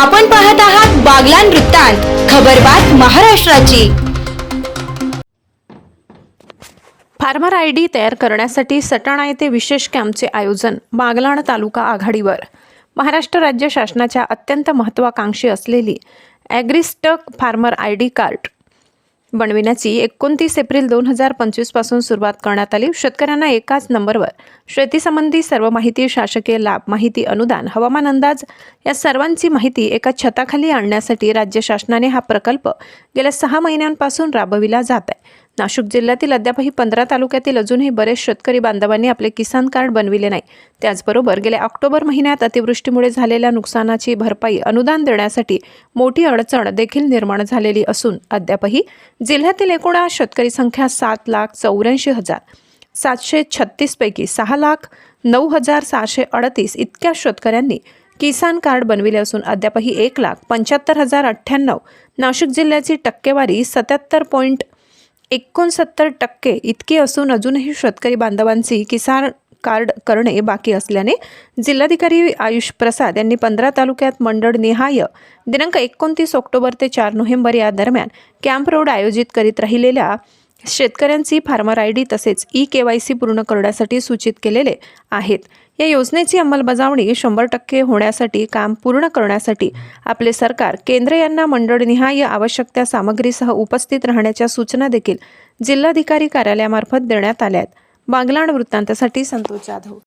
आपण पाहत आहात बागलान वृत्तांत खबरबात महाराष्ट्राची. फार्मर आय डी तयार करण्यासाठी सटाणा येथे विशेष कॅम्पचे आयोजन बागलाण तालुका आघाडीवर. महाराष्ट्र राज्य शासनाच्या अत्यंत महत्त्वाकांक्षी असलेली AgriStack farmer I D card बनविण्याची एकोणतीस एप्रिल दोन हजार पंचवीसपासून सुरुवात करण्यात आली. शेतकऱ्यांना एकाच नंबरवर शेतीसंबंधी सर्व माहिती शासकीय लाभ माहिती अनुदान हवामान अंदाज या सर्वांची माहिती एका छताखाली आणण्यासाठी राज्य शासनाने हा प्रकल्प गेल्या सहा महिन्यांपासून राबविला जात आहे. नाशिक जिल्ह्यातील अद्यापही पंधरा तालुक्यातील अजूनही बरेच शेतकरी बांधवांनी आपले किसान कार्ड बनविले नाही. त्याचबरोबर गेल्या ऑक्टोबर महिन्यात अतिवृष्टीमुळे झालेल्या नुकसानाची भरपाई अनुदान देण्यासाठी मोठी अडचण देखील निर्माण झालेली असून अद्यापही जिल्ह्यातील एकूण शेतकरी संख्या सात लाख चौऱ्याऐंशी हजार सातशे छत्तीसपैकी सहा लाख नऊ हजार सहाशे अडतीस इतक्या शेतकऱ्यांनी किसान कार्ड बनविले असून अद्यापही एक लाख पंच्याहत्तर हजार अठ्ठ्याण्णव नाशिक जिल्ह्याची टक्केवारी सत्याहत्तर पॉईंट एकोणसत्तर टक्के इतकी असून अजूनही शेतकरी बांधवांची किसान कार्ड करणे बाकी असल्याने जिल्हाधिकारी आयुष प्रसाद यांनी पंधरा तालुक्यात मंडळनिहाय दिनांक एकोणतीस ऑक्टोबर ते चार नोव्हेंबर या दरम्यान कॅम्प रोड आयोजित करीत राहिलेल्या शेतकऱ्यांची फार्मर आय डी तसेच ई के वाय सी पूर्ण करण्यासाठी सूचित केलेले आहेत. या योजनेची अंमलबजावणी शंभर टक्के होण्यासाठी काम पूर्ण करण्यासाठी आपले सरकार केंद्र यांना मंडळनिहाय आवश्यक त्या सामग्रीसह उपस्थित राहण्याच्या सूचना देखील जिल्हाधिकारी कार्यालयामार्फत देण्यात आल्या आहेत. बागलाण वृत्तांतासाठी संतोष जाधव.